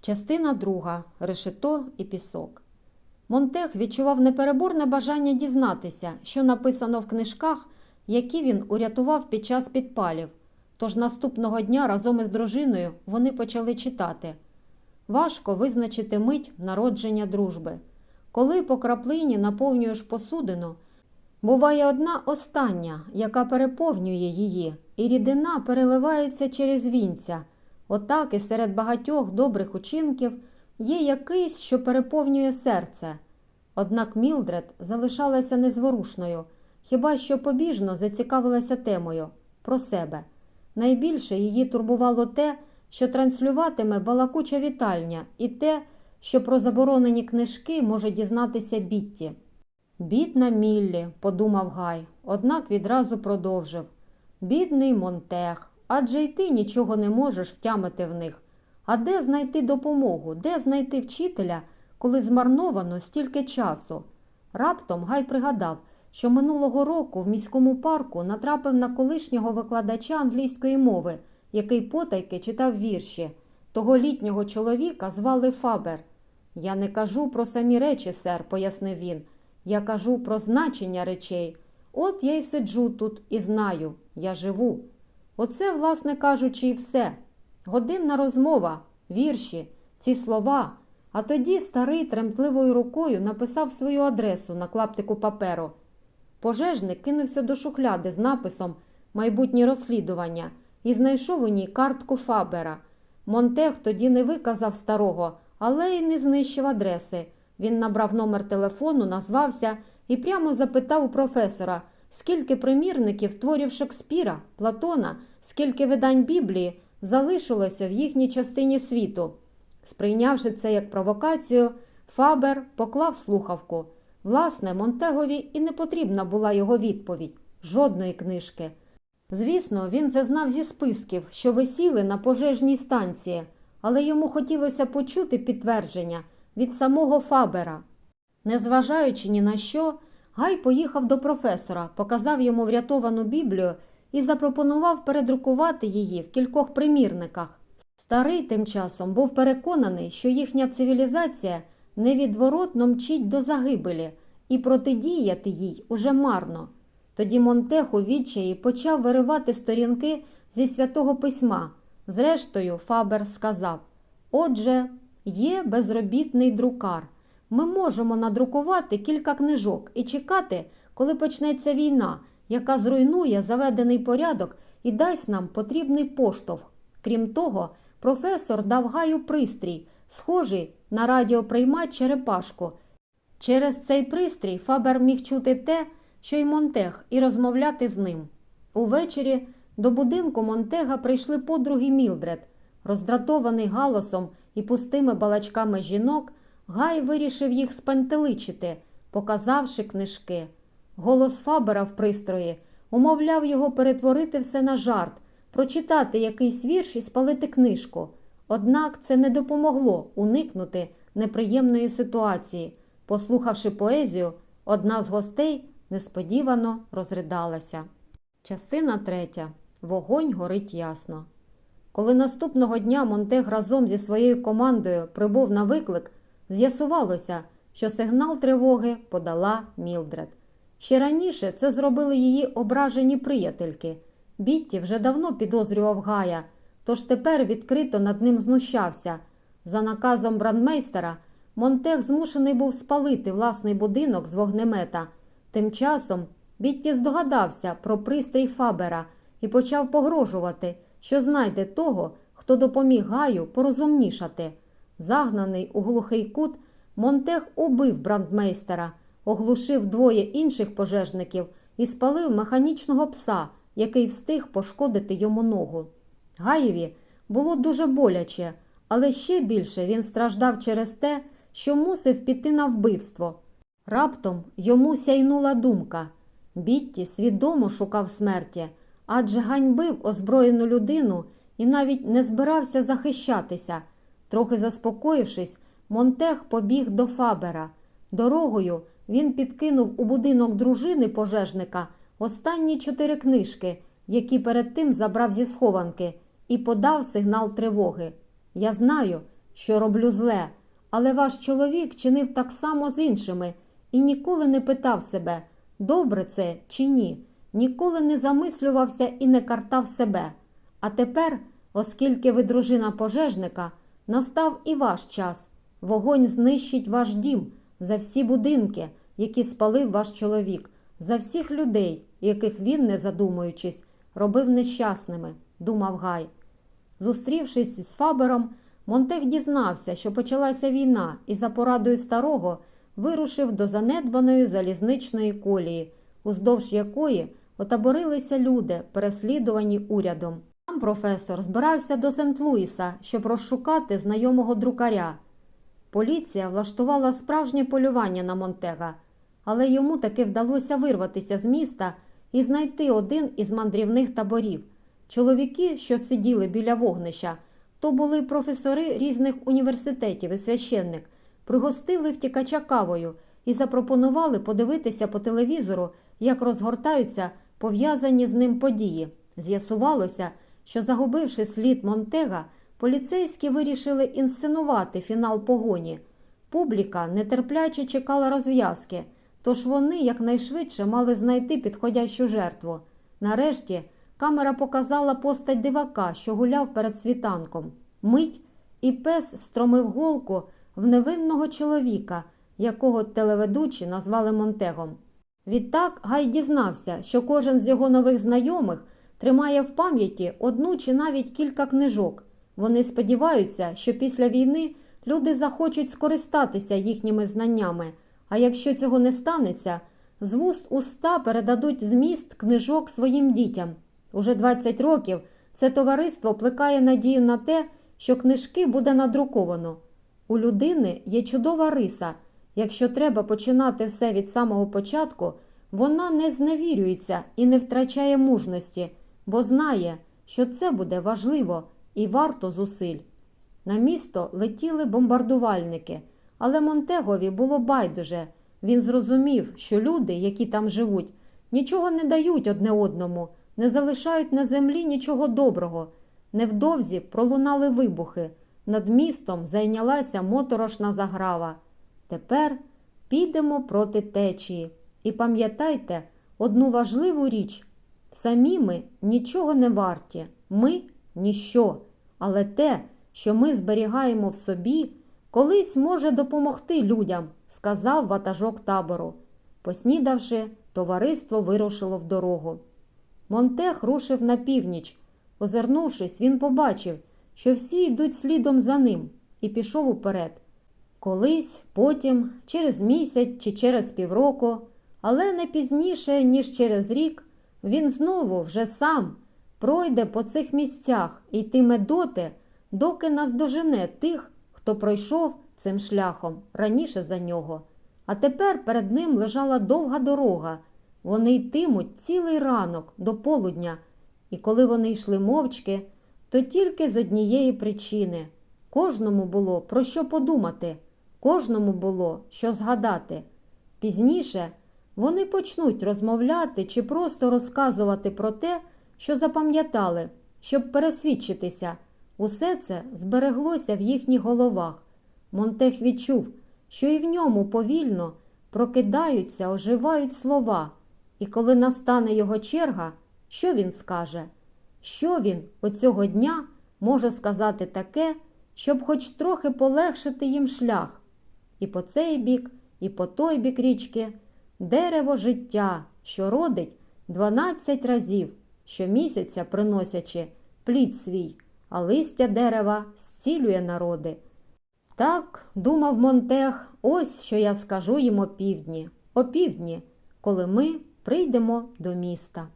Частина друга. Решето і пісок. Монтех відчував непереборне бажання дізнатися, що написано в книжках, які він урятував під час підпалів. Тож наступного дня разом із дружиною вони почали читати. Важко визначити мить народження дружби. Коли по краплині наповнюєш посудину, буває одна остання, яка переповнює її, і рідина переливається через вінця. Отак і серед багатьох добрих учинків є якийсь, що переповнює серце. Однак Мілдред залишалася незворушною, хіба що побіжно зацікавилася темою про себе. Найбільше її турбувало те, що транслюватиме балакуча вітальня, і те, що про заборонені книжки може дізнатися Бітті. Бідна Міллі, подумав Гай, однак відразу продовжив. Бідний Монтех, адже й ти нічого не можеш втямити в них. А де знайти допомогу, де знайти вчителя, коли змарновано стільки часу? Раптом Гай пригадав, що минулого року в міському парку натрапив на колишнього викладача англійської мови, який потайки читав вірші. Того літнього чоловіка звали Фабер. Я не кажу про самі речі, сер, пояснив він. Я кажу про значення речей. От я й сиджу тут і знаю, я живу. Оце, власне кажучи, і все. Годинна розмова, вірші, ці слова. А тоді старий тремтливою рукою написав свою адресу на клаптику паперу. Пожежник кинувся до шухляди з написом Майбутнє розслідування і знайшов у ній картку Фабера. Монтех тоді не виказав старого, але й не знищив адреси. Він набрав номер телефону, назвався і прямо запитав у професора, скільки примірників творів Шекспіра, Платона, скільки видань Біблії залишилося в їхній частині світу. Сприйнявши це як провокацію, Фабер поклав слухавку. Власне, Монтегові і не потрібна була його відповідь жодної книжки. Звісно, він це знав зі списків, що висіли на пожежній станції, але йому хотілося почути підтвердження від самого Фабера. Незважаючи ні на що, Гай поїхав до професора, показав йому врятовану Біблію і запропонував передрукувати її в кількох примірниках. Старий тим часом був переконаний, що їхня цивілізація невідворотно мчить до загибелі, і протидіяти їй уже марно. Тоді Монтех у відчаї почав виривати сторінки зі святого письма. Зрештою, Фабер сказав: Отже, є безробітний друкар. Ми можемо надрукувати кілька книжок і чекати, коли почнеться війна, яка зруйнує заведений порядок і дасть нам потрібний поштовх. Крім того, професор дав гаю пристрій, схожий на радіоприймач черепашку. Через цей пристрій Фабер міг чути те, що й Монтег, і розмовляти з ним. Увечері до будинку Монтега прийшли подруги Мілдред. Роздратований галасом і пустими балачками жінок, Гай вирішив їх спантеличити, показавши книжки. Голос Фабера в пристрої умовляв його перетворити все на жарт, прочитати якийсь вірш і спалити книжку. Однак це не допомогло уникнути неприємної ситуації. Послухавши поезію, одна з гостей несподівано розридалася. Частина третя. Вогонь горить ясно. Коли наступного дня Монтег разом зі своєю командою прибув на виклик, з'ясувалося, що сигнал тривоги подала Мілдред. Ще раніше це зробили її ображені приятельки. Бітті вже давно підозрював Гая, тож тепер відкрито над ним знущався. За наказом брандмейстера Монтег змушений був спалити власний будинок з вогнемета. Тим часом Бітті здогадався про пристрій Фабера і почав погрожувати, що знайде того, хто допоміг Гаю порозумнішати. Загнаний у глухий кут, Монтег убив брандмейстера, оглушив двоє інших пожежників і спалив механічного пса, який встиг пошкодити йому ногу. Гаєві було дуже боляче, але ще більше він страждав через те, що мусив піти на вбивство. Раптом йому сяйнула думка. Бітті свідомо шукав смерті, адже ганьбив озброєну людину і навіть не збирався захищатися. Трохи заспокоївшись, Монтег побіг до Фабера. Дорогою він підкинув у будинок дружини пожежника останні чотири книжки, які перед тим забрав зі схованки, і подав сигнал тривоги. Я знаю, що роблю зле, але ваш чоловік чинив так само з іншими і ніколи не питав себе, добре це чи ні, ніколи не замислювався і не картав себе. А тепер, оскільки ви дружина пожежника, настав і ваш час. Вогонь знищить ваш дім за всі будинки, які спалив ваш чоловік, за всіх людей, яких він, не задумуючись, робив нещасними, думав Гай. Зустрівшись з Фабером, Монтех дізнався, що почалася війна, і за порадою старого вирушив до занедбаної залізничної колії, уздовж якої отаборилися люди, переслідувані урядом. Сам професор збирався до Сент-Луіса, щоб розшукати знайомого друкаря. Поліція влаштувала справжнє полювання на Монтега, але йому таки вдалося вирватися з міста і знайти один із мандрівних таборів. Чоловіки, що сиділи біля вогнища, то були професори різних університетів і священник, пригостили втікача кавою і запропонували подивитися по телевізору, як розгортаються пов'язані з ним події. З'ясувалося, що, загубивши слід Монтега, поліцейські вирішили інсценувати фінал погоні. Публіка нетерпляче чекала розв'язки, тож вони якнайшвидше мали знайти підходящу жертву. Нарешті камера показала постать дивака, що гуляв перед світанком. Мить, і пес встромив голку в невинного чоловіка, якого телеведучі назвали Монтегом. Відтак Гай дізнався, що кожен з його нових знайомих тримає в пам'яті одну чи навіть кілька книжок. Вони сподіваються, що після війни люди захочуть скористатися їхніми знаннями, а якщо цього не станеться, з вуст уста передадуть зміст книжок своїм дітям. Уже 20 років це товариство плекає надію на те, що книжки буде надруковано. У людини є чудова риса. Якщо треба починати все від самого початку, вона не зневірюється і не втрачає мужності, бо знає, що це буде важливо і варто зусиль. На місто летіли бомбардувальники, але Монтегові було байдуже. Він зрозумів, що люди, які там живуть, нічого не дають одне одному, не залишають на землі нічого доброго. Невдовзі пролунали вибухи. Над містом зайнялася моторошна заграва. Тепер підемо проти течії. І пам'ятайте одну важливу річ: самі ми нічого не варті, ми ніщо, але те, що ми зберігаємо в собі, колись може допомогти людям, сказав ватажок табору. Поснідавши, товариство вирушило в дорогу. Монтех рушив на північ. Озирнувшись, він побачив, що всі йдуть слідом за ним, і пішов уперед. Колись, потім, через місяць чи через півроку, але не пізніше, ніж через рік, він знову вже сам пройде по цих місцях і йтиме доти, доки наздожене тих, хто пройшов цим шляхом раніше за нього. А тепер перед ним лежала довга дорога. Вони йтимуть цілий ранок до полудня, і коли вони йшли мовчки, то тільки з однієї причини. Кожному було про що подумати, кожному було що згадати. Пізніше вони почнуть розмовляти чи просто розказувати про те, що запам'ятали, щоб пересвідчитися. Усе це збереглося в їхніх головах. Монтех відчув, що і в ньому повільно прокидаються, оживають слова, і коли настане його черга, що він скаже? Що він оцього дня може сказати таке, щоб хоч трохи полегшити їм шлях? І по цей бік, і по той бік річки дерево життя, що родить дванадцять разів, щомісяця приносячи плід свій, а листя дерева зцілює народи. Так, думав Монтех, ось що я скажу їм опівдні, опівдні, коли ми прийдемо до міста.